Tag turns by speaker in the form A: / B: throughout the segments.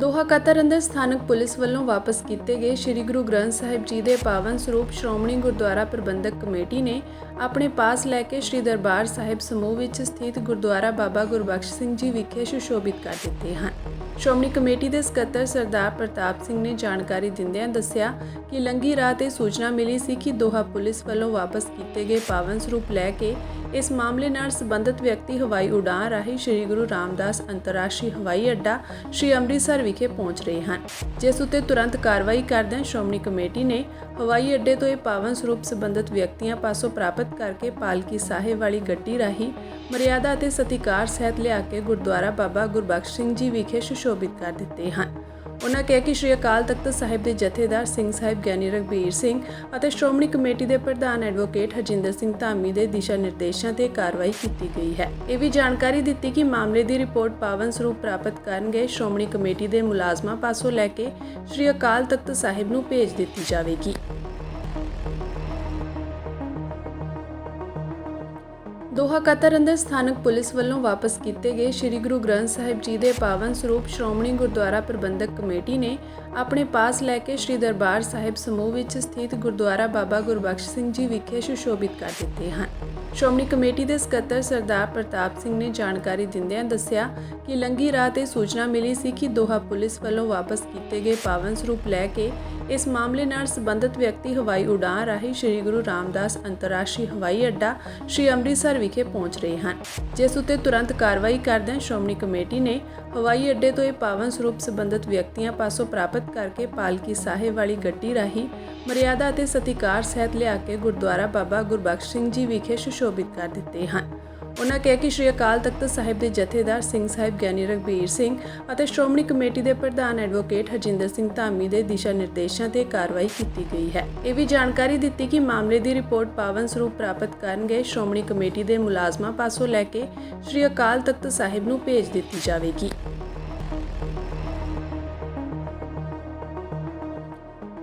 A: Doha Qatar ਅੰਦਰ ਸਥਾਨਕ police ਵੱਲੋਂ ਵਾਪਸ ਕੀਤੇ ਗਏ ਸ੍ਰੀ ਗੁਰੂ ਗ੍ਰੰਥ ਸਾਹਿਬ ਜੀ ਦੇ ਪਾਵਨ ਸਰੂਪ ਸ਼੍ਰੋਮਣੀ ਗੁਰਦੁਆਰਾ ਪ੍ਰਬੰਧਕ ਕਮੇਟੀ ਨੇ ਆਪਣੇ ਪਾਸ ਲੈ ਕੇ ਸ੍ਰੀ ਦਰਬਾਰ ਸਾਹਿਬ ਸਮੂਹ ਵਿੱਚ ਸਥਿਤ ਗੁਰਦੁਆਰਾ ਬਾਬਾ ਗੁਰਬਖਸ਼ ਸਿੰਘ ਜੀ ਵਿਖੇ ਸੁਸ਼ੋਭਿਤ ਕਰ ਦਿੱਤੇ ਹਨ। ਸ਼੍ਰੋਮਣੀ ਕਮੇਟੀ ਦੇ ਸਕੱਤਰ ਸਰਦਾਰ ਪ੍ਰਤਾਪ ਸਿੰਘ ਨੇ ਜਾਣਕਾਰੀ ਦਿੰਦਿਆਂ ਦੱਸਿਆ ਕਿ ਲੰਗੀ ਰਾਤ ਤੇ ਸੂਚਨਾ ਮਿਲੀ ਸੀ ਕਿ ਦੋਹਾ ਪੁਲਿਸ ਵੱਲੋਂ ਵਾਪਸ ਕੀਤੇ ਗਏ ਪਾਵਨ ਸਰੂਪ ਲੈ ਕੇ ਇਸ ਮਾਮਲੇ ਨਾਲ ਸੰਬੰਧਿਤ ਵਿਅਕਤੀ ਹਵਾਈ ਉਡਾਨ ਰਾਹੀਂ ਸ੍ਰੀ ਗੁਰੂ ਰਾਮਦਾਸ ਅੰਤਰਰਾਸ਼ਟਰੀ ਹਵਾਈ ਅੱਡਾ, ਸ੍ਰੀ ਅੰਮ੍ਰਿਤਸਰ ਵਿਖੇ ਪਹੁੰਚ ਰਹੇ ਹਨ। ਜਿਸ ਉੱਤੇ ਤੁਰੰਤ ਕਾਰਵਾਈ ਕਰਦਿਆਂ ਸ਼੍ਰੋਮਣੀ ਕਮੇਟੀ ਨੇ ਹਵਾਈ ਅੱਡੇ ਤੋਂ ਇਹ ਪਾਵਨ ਸਰੂਪ ਸੰਬੰਧਿਤ ਵਿਅਕਤੀਆਂ ਪਾਸੋਂ ਪ੍ਰਾਪਤ ਕਰਕੇ ਪਾਲਕੀ ਸਾਹਿਬ ਵਾਲੀ ਗੱਡੀ ਰਾਹੀਂ ਮਰਿਆਦਾ ਅਤੇ ਸਤਿਕਾਰ ਸਹਿਤ ਲਿਆ ਕੇ ਗੁਰਦੁਆਰਾ ਬਾਬਾ ਗੁਰਬਖਸ਼ ਸਿੰਘ ਜੀ ਵਿਖੇ ਸੁਸ਼ੋਭਿਤ ਕਰ ਦਿੱਤੇ ਹਨ। ਉਨ੍ਹਾਂ ਕਿਹਾ ਕਿ ਸ਼੍ਰੀ ਅਕਾਲ ਤਖਤ ਸਾਹਿਬ ਦੇ ਜਥੇਦਾਰ ਸਿੰਘ ਸਾਹਿਬ ਗਿਆਨੀ ਰਘਬੀਰ ਸਿੰਘ ਅਤੇ ਸ਼੍ਰੋਮਣੀ ਕਮੇਟੀ ਦੇ ਪ੍ਰਧਾਨ ਐਡਵੋਕੇਟ ਹਰਜਿੰਦਰ ਸਿੰਘ ਧਾਮੀ ਦੇ ਦਿਸ਼ਾ ਨਿਰਦੇਸ਼ਾਂ ਤੇ ਕਾਰਵਾਈ ਕੀਤੀ ਗਈ ਹੈ। ਇਹ ਵੀ ਜਾਣਕਾਰੀ ਦਿੱਤੀ ਕਿ ਮਾਮਲੇ ਦੀ ਰਿਪੋਰਟ ਪਾਵਨ ਸਰੂਪ ਪ੍ਰਾਪਤ ਕਰਨ ਗਏ ਸ਼੍ਰੋਮਣੀ ਕਮੇਟੀ ਦੇ ਮੁਲਾਜ਼ਮਾਂ ਪਾਸੋਂ ਲੈ ਕੇ ਸ਼੍ਰੀ ਅਕਾਲ ਤਖਤ ਸਾਹਿਬ ਨੂੰ ਭੇਜ ਦਿੱਤੀ ਜਾਵੇਗੀ। ਦੋਹਾ ਕਤਰ ਅੰਦਰ ਸਥਾਨਕ ਪੁਲਿਸ ਵੱਲੋਂ ਵਾਪਸ ਕੀਤੇ ਗਏ ਸ੍ਰੀ ਗੁਰੂ ਗ੍ਰੰਥ ਸਾਹਿਬ ਜੀ ਦੇ ਪਾਵਨ ਸਰੂਪ ਸ਼੍ਰੋਮਣੀ ਗੁਰਦੁਆਰਾ ਪ੍ਰਬੰਧਕ ਕਮੇਟੀ ਨੇ ਆਪਣੇ ਪਾਸ ਲੈ ਕੇ ਸ੍ਰੀ ਦਰਬਾਰ ਸਾਹਿਬ ਸਮੂਹ ਵਿੱਚ ਸਥਿਤ ਗੁਰਦੁਆਰਾ ਬਾਬਾ ਗੁਰਬਖਸ਼ ਸਿੰਘ ਜੀ ਵਿਖੇ ਸੁਸ਼ੋਭਿਤ ਕਰ ਦਿੱਤੇ ਹਨ। ਸ਼੍ਰੋਮਣੀ ਕਮੇਟੀ ਦੇ ਸਕੱਤਰ ਸਰਦਾਰ ਪ੍ਰਤਾਪ ਸਿੰਘ ਨੇ ਜਾਣਕਾਰੀ ਦਿੰਦਿਆਂ ਦੱਸਿਆ ਕਿ ਲੰਗੀ ਰਾਤ ਇਹ ਸੂਚਨਾ ਮਿਲੀ ਸੀ ਕਿ ਦੋਹਾ ਪੁਲਿਸ ਵੱਲੋਂ ਵਾਪਸ ਕੀਤੇ ਗਏ ਪਾਵਨ ਸਰੂਪ ਲੈ ਕੇ ਇਸ ਮਾਮਲੇ ਨਾਲ ਸੰਬੰਧਿਤ ਵਿਅਕਤੀ ਹਵਾਈ ਉਡਾਨ ਰਾਹੀਂ ਸ੍ਰੀ ਗੁਰੂ ਰਾਮਦਾਸ ਅੰਤਰਰਾਸ਼ਟਰੀ ਹਵਾਈ ਅੱਡਾ ਸ੍ਰੀ ਅੰਮ੍ਰਿਤਸਰ ਵਿਖੇ ਪਹੁੰਚ ਰਹੇ ਹਨ। ਜਿਸ ਉੱਤੇ ਤੁਰੰਤ ਕਾਰਵਾਈ ਕਰਦਿਆਂ ਸ਼੍ਰੋਮਣੀ ਕਮੇਟੀ ਨੇ ਹਵਾਈ ਅੱਡੇ ਤੋਂ ਇਹ ਪਾਵਨ ਸਰੂਪ ਸੰਬੰਧਿਤ ਵਿਅਕਤੀਆਂ ਪਾਸੋਂ ਪ੍ਰਾਪਤ ਕਰਕੇ ਪਾਲਕੀ ਸਾਹਿਬ ਵਾਲੀ ਗੱਡੀ ਰਾਹੀਂ ਮਰਿਆਦਾ ਅਤੇ ਸਤਿਕਾਰ ਸਹਿਤ ਲਿਆ ਕੇ ਗੁਰਦੁਆਰਾ ਬਾਬਾ ਗੁਰਬਖਸ਼ ਸਿੰਘ ਜੀ ਵਿਖੇ ਸੁਸ਼ੋਭਿਤ ਕਰ ਦਿੱਤੇ ਹਨ। ਉਨ੍ਹਾਂ ਕਿਹਾ ਕਿ ਸ਼੍ਰੀ ਅਕਾਲ ਤਖਤ ਸਾਹਿਬ ਦੇ ਜਥੇਦਾਰ ਸਿੰਘ ਸਾਹਿਬ ਗਿਆਨੀ ਰਘਬੀਰ ਸਿੰਘ ਅਤੇ ਸ਼੍ਰੋਮਣੀ ਕਮੇਟੀ ਦੇ ਪ੍ਰਧਾਨ ਐਡਵੋਕੇਟ ਹਰਜਿੰਦਰ ਸਿੰਘ ਧਾਮੀ ਦੇ ਦਿਸ਼ਾ ਨਿਰਦੇਸ਼ਾਂ ਤੇ ਕਾਰਵਾਈ ਕੀਤੀ ਗਈ ਹੈ। ਇਹ ਵੀ ਜਾਣਕਾਰੀ ਦਿੱਤੀ ਕਿ ਮਾਮਲੇ ਦੀ ਰਿਪੋਰਟ ਪਾਵਨ ਸਰੂਪ ਪ੍ਰਾਪਤ ਕਰਨ ਗਏ ਸ਼੍ਰੋਮਣੀ ਕਮੇਟੀ ਦੇ ਮੁਲਾਜ਼ਮਾਂ ਪਾਸੋਂ ਲੈ ਕੇ ਸ਼੍ਰੀ ਅਕਾਲ ਤਖਤ ਸਾਹਿਬ ਨੂੰ ਭੇਜ ਦਿੱਤੀ ਜਾਵੇਗੀ।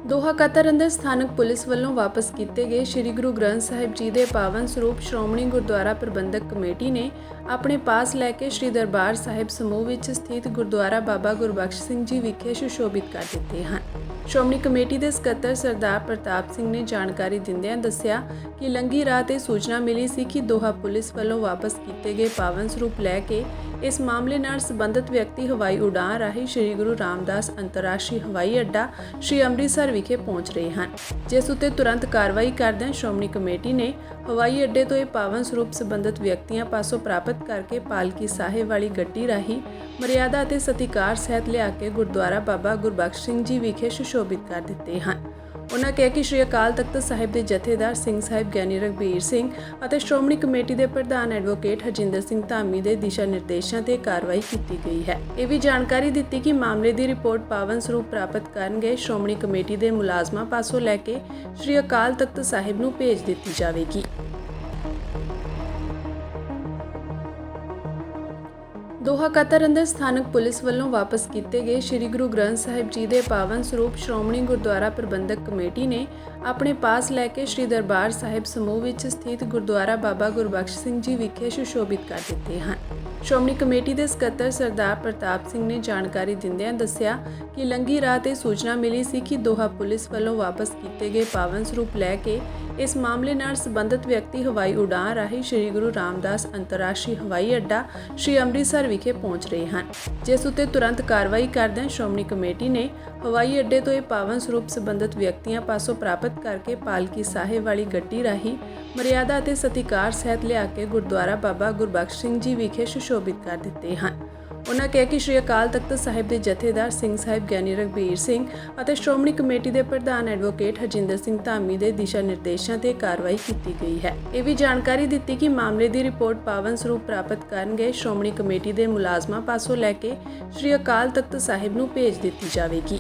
A: ਦੋਹਾ ਕਤਰ ਅੰਦਰ ਸਥਾਨਕ ਪੁਲਿਸ ਵੱਲੋਂ ਵਾਪਸ ਕੀਤੇ ਗਏ ਸ੍ਰੀ ਗੁਰੂ ਗ੍ਰੰਥ ਸਾਹਿਬ ਜੀ ਦੇ ਪਾਵਨ ਸਰੂਪ ਸ਼੍ਰੋਮਣੀ ਗੁਰਦੁਆਰਾ ਪ੍ਰਬੰਧਕ ਕਮੇਟੀ ਨੇ ਆਪਣੇ ਪਾਸ ਲੈ ਕੇ ਸ੍ਰੀ ਦਰਬਾਰ ਸਾਹਿਬ ਸਮੂਹ ਵਿੱਚ ਸਥਿਤ ਗੁਰਦੁਆਰਾ ਬਾਬਾ ਗੁਰਬਖਸ਼ ਸਿੰਘ ਜੀ ਵਿਖੇ ਸੁਸ਼ੋਭਿਤ ਕਰ ਦਿੱਤੇ ਹਨ। ਸ਼੍ਰੋਮਣੀ ਕਮੇਟੀ ਦੇ ਸਕੱਤਰ ਸਰਦਾਰ ਪ੍ਰਤਾਪ ਸਿੰਘ ਨੇ ਜਾਣਕਾਰੀ ਦਿੰਦਿਆਂ ਦੱਸਿਆ ਕਿ ਲੰਗੀ ਰਾਤ ਇਹ ਸੂਚਨਾ ਮਿਲੀ ਸੀ ਕਿ ਦੋਹਾ ਪੁਲਿਸ ਵੱਲੋਂ ਵਾਪਸ ਕੀਤੇ ਗਏ ਪਾਵਨ ਸਰੂਪ ਲੈ ਕੇ ਇਸ ਮਾਮਲੇ ਨਾਲ ਸੰਬੰਧਿਤ ਵਿਅਕਤੀ ਹਵਾਈ ਉਡਾਨ ਰਾਹੀਂ ਸ੍ਰੀ ਗੁਰੂ ਰਾਮਦਾਸ ਅੰਤਰਰਾਸ਼ਟਰੀ ਹਵਾਈ ਅੱਡਾ, ਸ੍ਰੀ ਅੰਮ੍ਰਿਤਸਰ ਵਿਖੇ ਪਹੁੰਚ ਰਹੇ ਹਨ, ਜਿਸ ਉੱਤੇ ਤੁਰੰਤ ਕਾਰਵਾਈ ਕਰਦਿਆਂ ਸ਼੍ਰੋਮਣੀ ਕਮੇਟੀ ਨੇ ਹਵਾਈ ਅੱਡੇ ਤੋਂ ਇਹ ਪਾਵਨ ਸਰੂਪ ਸੰਬੰਧਿਤ ਵਿਅਕਤੀਆਂ ਪਾਸੋਂ ਪ੍ਰਾਪਤ ਕਰਕੇ ਪਾਲਕੀ ਸਾਹਿਬ ਵਾਲੀ ਗੱਡੀ ਰਾਹੀਂ ਮਰਿਆਦਾ ਅਤੇ ਸਤਿਕਾਰ ਸਹਿਤ ਲਿਆ ਕੇ ਗੁਰਦੁਆਰਾ ਬਾਬਾ ਗੁਰਬਖਸ਼ ਸਿੰਘ ਜੀ ਵਿਖੇ ਸੁਸ਼ੋਭਿਤ ਕਰ ਦਿੱਤੇ ਹਨ। ਉਨ੍ਹਾਂ ਕਿਹਾ ਕਿ ਸ਼੍ਰੀ ਅਕਾਲ ਤਖਤ ਸਾਹਿਬ ਦੇ ਜਥੇਦਾਰ ਸਿੰਘ ਸਾਹਿਬ ਗਿਆਨੀ ਰਘਬੀਰ ਸਿੰਘ ਅਤੇ ਸ਼੍ਰੋਮਣੀ ਕਮੇਟੀ ਦੇ ਪ੍ਰਧਾਨ ਐਡਵੋਕੇਟ ਹਰਜਿੰਦਰ ਸਿੰਘ ਧਾਮੀ ਦੇ ਦਿਸ਼ਾ ਨਿਰਦੇਸ਼ ਤੇ ਕਾਰਵਾਈ ਕੀਤੀ ਗਈ ਹੈ। ਇਹ ਵੀ ਜਾਣਕਾਰੀ ਦਿੱਤੀ ਕਿ ਮਾਮਲੇ ਦੀ ਰਿਪੋਰਟ ਪਾਵਨ ਸਰੂਪ ਪ੍ਰਾਪਤ ਕਰਨ ਗਏ ਸ਼੍ਰੋਮਣੀ ਕਮੇਟੀ ਦੇ ਮੁਲਾਜ਼ਮਾਂ ਪਾਸੋਂ ਲੈ ਕੇ ਸ਼੍ਰੀ ਅਕਾਲ ਤਖਤ ਸਾਹਿਬ ਨੂੰ ਭੇਜ ਦਿੱਤੀ ਜਾਵੇਗੀ। ਦੋਹਾ ਕਤਰ ਅੰਦਰ ਸਥਾਨਕ ਪੁਲਿਸ ਵੱਲੋਂ ਵਾਪਸ ਕੀਤੇ ਗਏ ਸ੍ਰੀ ਗੁਰੂ ਗ੍ਰੰਥ ਸਾਹਿਬ ਜੀ ਦੇ ਪਾਵਨ ਸਰੂਪ ਸ਼੍ਰੋਮਣੀ ਗੁਰਦੁਆਰਾ ਪ੍ਰਬੰਧਕ ਕਮੇਟੀ ਨੇ ਆਪਣੇ ਪਾਸ ਲੈ ਕੇ ਸ੍ਰੀ ਦਰਬਾਰ ਸਾਹਿਬ ਸਮੂਹ ਵਿੱਚ ਸਥਿਤ ਗੁਰਦੁਆਰਾ ਬਾਬਾ ਗੁਰਬਖਸ਼ ਸਿੰਘ ਜੀ ਵਿਖੇ ਸੁਸ਼ੋਭਿਤ ਕਰ ਦਿੱਤੇ ਹਨ। ਸ਼੍ਰੋਮਣੀ ਕਮੇਟੀ ਦੇ ਸਕੱਤਰ ਸਰਦਾਰ ਪ੍ਰਤਾਪ ਸਿੰਘ ਨੇ ਜਾਣਕਾਰੀ ਦਿੰਦਿਆਂ ਦੱਸਿਆ ਕਿ ਲੰਗੀ ਰਾਤ ਇਹ ਸੂਚਨਾ ਮਿਲੀ ਸੀ ਕਿ ਦੋਹਾ ਪੁਲਿਸ ਵੱਲੋਂ ਵਾਪਸ ਕੀਤੇ ਗਏ ਪਾਵਨ ਸਰੂਪ ਲੈ ਕੇ ਇਸ ਮਾਮਲੇ ਨਾਲ ਸੰਬੰਧਿਤ ਵਿਅਕਤੀ ਹਵਾਈ ਉਡਾਨ ਰਾਹੀਂ ਸ੍ਰੀ ਗੁਰੂ ਰਾਮਦਾਸ ਅੰਤਰਰਾਸ਼ਟਰੀ ਹਵਾਈ ਅੱਡਾ, ਸ੍ਰੀ ਅੰਮ੍ਰਿਤਸਰ ਵਿਖੇ ਪਹੁੰਚ ਰਹੇ ਹਨ। ਜਿਸ ਉੱਤੇ ਤੁਰੰਤ ਕਾਰਵਾਈ ਕਰਦਿਆਂ ਸ਼੍ਰੋਮਣੀ ਕਮੇਟੀ ਨੇ ਹਵਾਈ ਅੱਡੇ ਤੋਂ ਇਹ ਪਾਵਨ ਸਰੂਪ ਸੰਬੰਧਿਤ ਵਿਅਕਤੀਆਂ ਪਾਸੋਂ ਪ੍ਰਾਪਤ ਕਰਕੇ ਪਾਲਕੀ ਸਾਹਿਬ ਵਾਲੀ ਗੱਡੀ ਰਾਹੀਂ ਮਰਿਆਦਾ ਅਤੇ ਸਤਿਕਾਰ ਸਹਿਤ ਲਿਆ ਕੇ ਗੁਰਦੁਆਰਾ ਬਾਬਾ ਗੁਰਬਖਸ਼ ਸਿੰਘ ਜੀ ਵਿਖੇ ਸੁਸ਼ੋਭਿਤ ਕਰ ਦਿੱਤੇ ਹਨ। ਉਨ੍ਹਾਂ ਕਿਹਾ ਕਿ ਸ਼੍ਰੀ ਅਕਾਲ ਤਖਤ ਸਾਹਿਬ ਦੇ ਜਥੇਦਾਰ ਸਿੰਘ ਸਾਹਿਬ ਗਿਆਨੀ ਰਘਬੀਰ ਸਿੰਘ ਅਤੇ ਸ਼੍ਰੋਮਣੀ ਕਮੇਟੀ ਦੇ ਪ੍ਰਧਾਨ ਐਡਵੋਕੇਟ ਹਰਜਿੰਦਰ ਸਿੰਘ ਧਾਮੀ ਦੇ ਦਿਸ਼ਾ ਨਿਰਦੇਸ਼ਾਂ ਤੇ ਕਾਰਵਾਈ ਕੀਤੀ ਗਈ ਹੈ। ਇਹ ਵੀ ਜਾਣਕਾਰੀ ਦਿੱਤੀ ਕਿ ਮਾਮਲੇ ਦੀ ਰਿਪੋਰਟ ਪਾਵਨ ਸਰੂਪ ਪ੍ਰਾਪਤ ਕਰਨ ਗਏ ਸ਼੍ਰੋਮਣੀ ਕਮੇਟੀ ਦੇ ਮੁਲਾਜ਼ਮਾਂ ਪਾਸੋਂ ਲੈ ਕੇ ਸ਼੍ਰੀ ਅਕਾਲ ਤਖਤ ਸਾਹਿਬ ਨੂੰ ਭੇਜ ਦਿੱਤੀ ਜਾਵੇਗੀ।